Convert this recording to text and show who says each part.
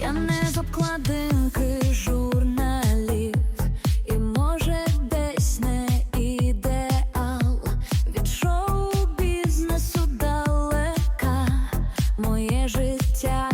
Speaker 1: Я не обкладинки журналів, і може десь не ідеал від шоу бізнесу далека моє життя.